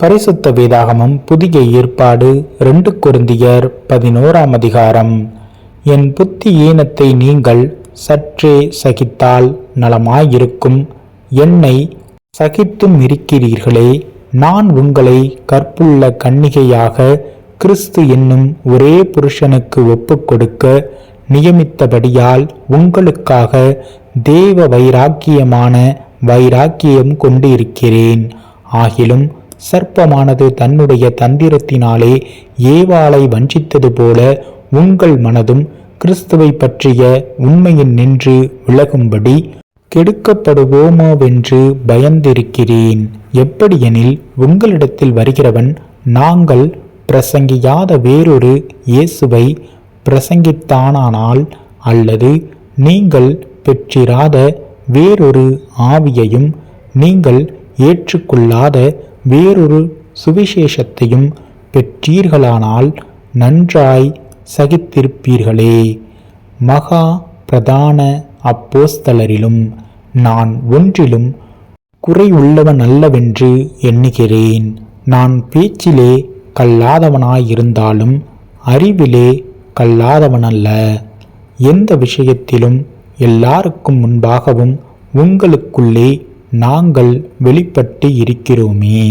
பரிசுத்த வேதாகமம் புதிய ஏற்பாடு ரெண்டு குருந்தியர் பதினோராம் அதிகாரம். என் புத்தி ஈனத்தை நீங்கள் சற்றே சகித்தால் நலமாயிருக்கும். என்னை சகித்தும் இருக்கிறீர்களே நான் உங்களை கற்புள்ள கன்னிகையாக கிறிஸ்து என்னும் ஒரே புருஷனுக்கு ஒப்புக்கொடுக்க நியமித்தபடியால் உங்களுக்காக தேவ வைராக்கியமான வைராக்கியம் கொண்டிருக்கிறேன். ஆகிலும் சர்ப்பமானது தன்னுடைய தந்திரத்தினாலே ஏவாளை வஞ்சித்தது போல உங்கள் மனதும் கிறிஸ்துவை பற்றிய உண்மையின் நின்று விலகும்படி கெடுக்கப்படுவோமோவென்று பயந்திருக்கிறேன். எப்படியெனில் உங்களிடத்தில் வருகிறவன் நாங்கள் பிரசங்கியாத வேறொரு இயேசுவை பிரசங்கித்தானானால் அல்லது நீங்கள் பெற்றிராத வேறொரு ஆவியையும் நீங்கள் ஏற்றுக்கொள்ளாத வேறொரு சுவிசேஷத்தையும் பெற்றீர்களானால் நன்றாய் சகித்திருப்பீர்களே. மகா பிரதான அப்போஸ்தலரிலும் நான் ஒன்றிலும் குறையுள்ளவன் அல்லவென்று எண்ணுகிறேன். நான் பேச்சிலே கல்லாதவனாயிருந்தாலும் அறிவிலே கல்லாதவனல்ல. எந்த விஷயத்திலும் எல்லாருக்கும் முன்பாகவும் உங்களுக்குள்ளே நாங்கள் வெளிப்பட்டு இருக்கிறோமே.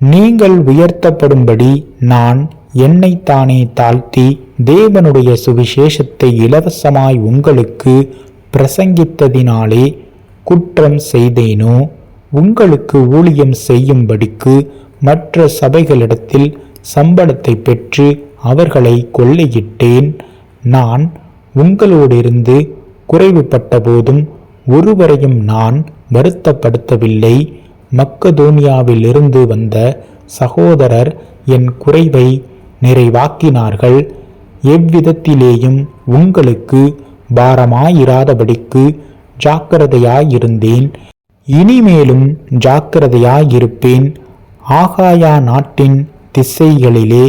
நீங்கள் உயர்த்தப்படும்படி நான் என்னைத்தானே தாழ்த்தி தேவனுடைய சுவிசேஷத்தை இலவசமாய் உங்களுக்கு பிரசங்கித்ததினாலே குற்றம் செய்தேனோ? உங்களுக்கு ஊழியம் செய்யும்படிக்கு மற்ற சபைகளிடத்தில் சம்பளத்தை பெற்று அவர்களை கொள்ளையிட்டேன். நான் உங்களோடிருந்து குறைவுபட்ட போதும் ஒருவரையும் நான் வருத்தப்படுத்தவில்லை. மக்கதோனியாவிலிருந்து வந்த சகோதரர் என் குறைவை நிறைவாக்கினார்கள். எவ்விதத்திலேயும் உங்களுக்கு பாரமாயிராதபடிக்கு ஜாக்கிரதையாயிருந்தேன். இனிமேலும் ஜாக்கிரதையாயிருப்பேன். ஆகாயா நாட்டின் திசைகளிலே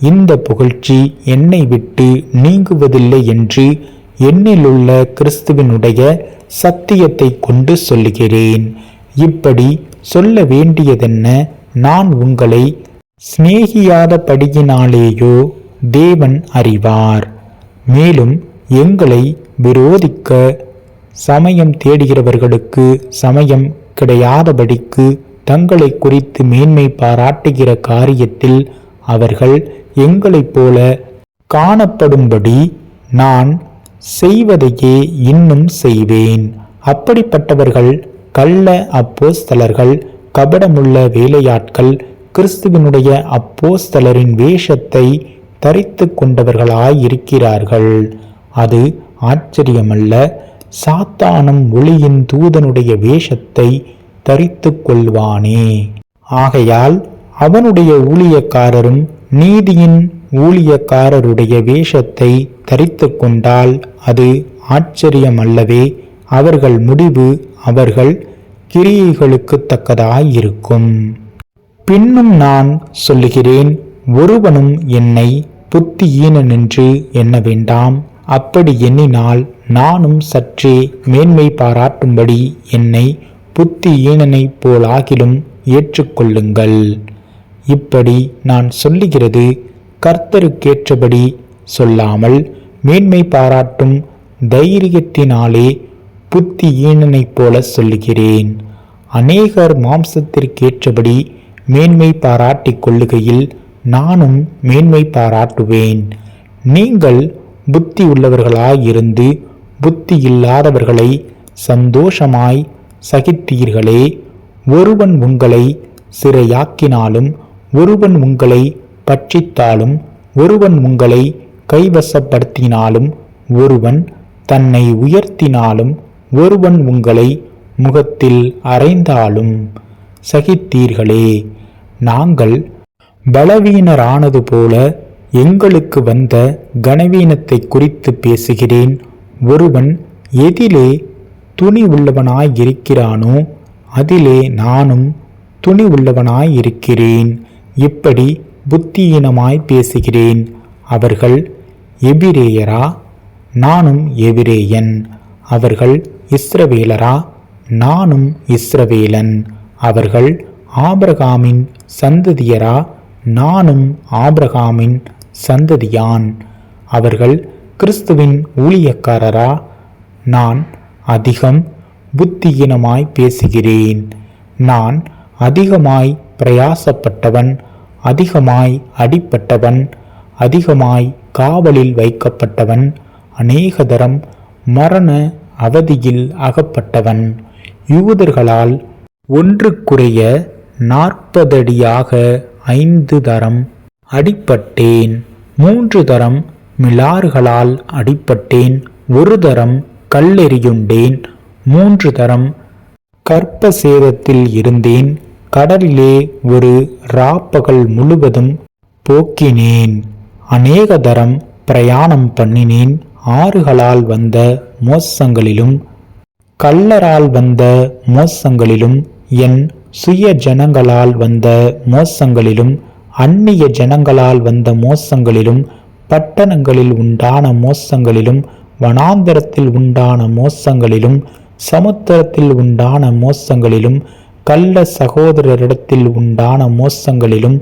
இந்த புகழ்ச்சி என்னை விட்டு நீங்குவதில்லை என்று என்னிலுள்ள கிறிஸ்துவினுடைய சத்தியத்தை கொண்டு சொல்லுகிறேன். இப்படி சொல்ல வேண்டியதென்ன? நான் உங்களை சிநேகியாதபடியினாலேயோ தேவன் அறிவார். மேலும் எங்களை விரோதிக்க சமயம் தேடுகிறவர்களுக்கு சமயம் கிடையாதபடிக்கு தங்களை குறித்து மேன்மை பாராட்டுகிற காரியத்தில் அவர்கள் எங்களைப் போல காணப்படும்படி நான் செய்வதையே இன்னும் செய்வேன். அப்படிப்பட்டவர்கள் கள்ள அப்போஸ்தலர்கள் கபடமுள்ள வேலையாட்கள் கிறிஸ்துவனுடைய அப்போஸ்தலரின் வேஷத்தை தரித்து கொண்டவர்களாயிருக்கிறார்கள். அது ஆச்சரியமல்ல சாத்தானும் ஒளியின் தூதனுடைய வேஷத்தை தரித்து கொள்வானே. ஆகையால் அவனுடைய ஊழியக்காரரும் நீதியின் ஊழியக்காரருடைய வேஷத்தை தரித்து கொண்டால் அது ஆச்சரியமல்லவே அவர்கள் முடிவு அவர்கள் கிரியைகளுக்கு தக்கதாயிருக்கும். பின்னும் நான் சொல்லுகிறேன் ஒருவனும் என்னை புத்தியீனனென்று எண்ண வேண்டாம். அப்படி எண்ணினால் நானும் சற்றே மேன்மை பாராட்டும்படி என்னை புத்தியீனனைப் போலாகிலும் ஏற்றுக்கொள்ளுங்கள். இப்படி நான் சொல்லுகிறது கர்த்தருக்கேற்றபடி சொல்லாமல் மேன்மை பாராட்டும் தைரியத்தினாலே புத்தியீனனைப் போல சொல்லுகிறேன். அநேகர் மாம்சத்திற்கேற்றபடி மேன்மை பாராட்டிக் கொள்ளுகையில் நானும் மேன்மை பாராட்டுவேன். நீங்கள் புத்தி உள்ளவர்களாயிருந்து புத்தி இல்லாதவர்களை சந்தோஷமாய் சகித்தீர்களே. ஒருவன் உங்களை சிறையாக்கினாலும் ஒருவன் உங்களை பட்சித்தாலும் ஒருவன் உங்களை கைவசப்படுத்தினாலும் ஒருவன் தன்னை உயர்த்தினாலும் ஒருவன் உங்களை முகத்தில் அறைந்தாலும் சகித்தீர்களே. நாங்கள் பலவீனரானது போல எங்களுக்கு வந்த கனவீனத்தை குறித்து பேசுகிறேன். ஒருவன் எதிலே துணி உள்ளவனாயிருக்கிறானோ அதிலே நானும் துணி உள்ளவனாயிருக்கிறேன் இப்படி புத்தியீனமாய் பேசுகிறேன். அவர்கள் எபிரேயரா? நானும் எபிரேயன். அவர்கள் இஸ்ரவேலரா? நானும் இஸ்ரவேலன். அவர்கள் ஆபிரகாமின் சந்ததியரா? நானும் ஆபிரகாமின் சந்ததியான். அவர்கள் கிறிஸ்துவின் ஊழியக்காரரா? நான் அதிகம் புத்தியீனமாய் பேசுகிறேன். நான் அதிகமாய் பிரயாசப்பட்டவன் அதிகமாய் அடிப்பட்டவன் அதிகமாய் காவலில் வைக்கப்பட்டவன் அநேகதரம் மரண அவதியில் அகப்பட்டவன். யூதர்களால் ஒன்றுக்குறைய நாற்பதடியாக ஐந்து தரம் அடிப்பட்டேன் மூன்று தரம் மிலாறுகளால் அடிப்பட்டேன் ஒரு தரம் கல்லெறியுண்டேன் மூன்று தரம் கற்ப சேதத்தில் இருந்தேன் கடலிலே ஒரு ராப்பகல் முழுவதும் போக்கினேன். அநேக தரம் பிரயாணம் பண்ணினேன். ஆறுகளால் வந்த மோசங்களிலும் கள்ளரால் வந்த மோசங்களிலும் என் சுய ஜனங்களால் வந்த மோசங்களிலும் அந்நிய ஜனங்களால் வந்த மோசங்களிலும் பட்டணங்களில் உண்டான மோசங்களிலும் வனாந்தரத்தில் உண்டான மோசங்களிலும் சமுத்திரத்தில் உண்டான மோசங்களிலும் கள்ள சகோதரரிடத்தில் உண்டான மோசங்களிலும்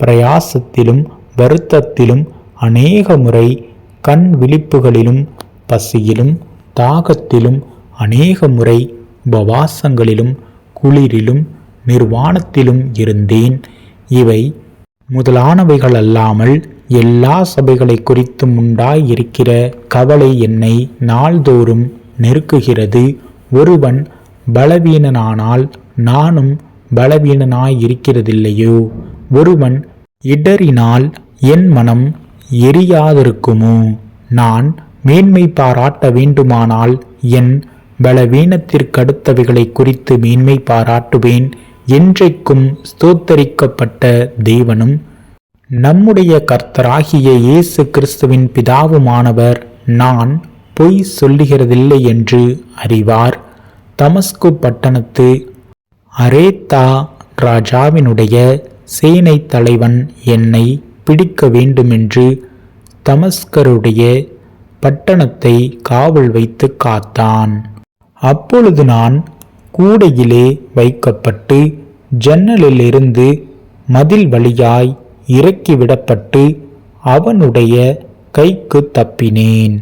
பிரயாசத்திலும் வருத்தத்திலும் அநேக முறை கண் விழிப்புகளிலும் பசியிலும் தாகத்திலும் அநேக முறை உபவாசங்களிலும் குளிரிலும் நிர்வாணத்திலும் இருந்தேன். இவை முதலானவைகள் அல்லாமல் எல்லா சபைகளை குறித்தும் உண்டாயிருக்கிற கவலை என்னை நாள்தோறும் நெருக்குகிறது. ஒருவன் பலவீனனானால் நானும் பலவீனனாயிருக்கிறதில்லையோ? ஒருவன் இடறினால் என் மனம் எரியாதிருக்குமோ? நான் மேன்மை பாராட்ட வேண்டுமானால் என் பலவீனத்திற்கடுத்தவைகளை குறித்து மேன்மை பாராட்டுவேன். என்றைக்கும் ஸ்தோத்தரிக்கப்பட்ட தேவனும் நம்முடைய கர்த்தராகிய இயேசு கிறிஸ்துவின் பிதாவுமானவர் நான் பொய் சொல்லுகிறதில்லை என்று அறிவார். தமஸ்கு பட்டணத்து அரேத்தா ராஜாவினுடைய சேனை தலைவன் என்னை பிடிக்க வேண்டுமென்று தமஸ்கருடைய பட்டணத்தை காவல் வைத்து காத்தான். அப்பொழுது நான் கூடையிலே வைக்கப்பட்டு ஜன்னலிலிருந்து மதில் வழியாய் இறக்கிவிடப்பட்டு அவனுடைய கைக்கு தப்பினேன்.